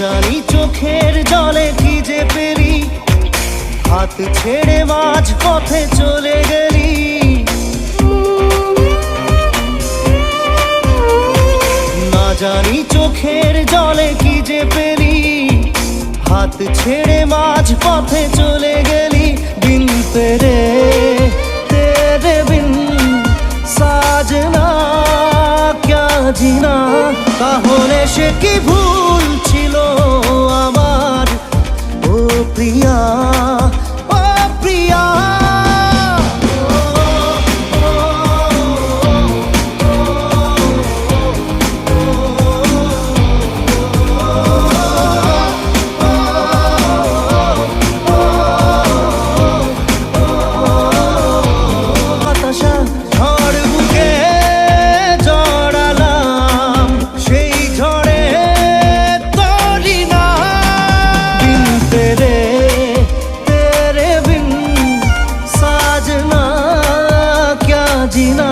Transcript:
জানি চোখের জলে যে পেলি হাত ছেড়ে মাঝ পথে চলে গেলি। না জানি চোখের জলে কি যে পেলি। হাত ছেড়ে মাঝ পথে চলে গেলি। বিন তেরে তেরে বিন, সাজনা, ক্যা জিনা, তাহলে সে কি ভুল? প্রিয়া। তেরে বিন সাজনা ক্যা জিনা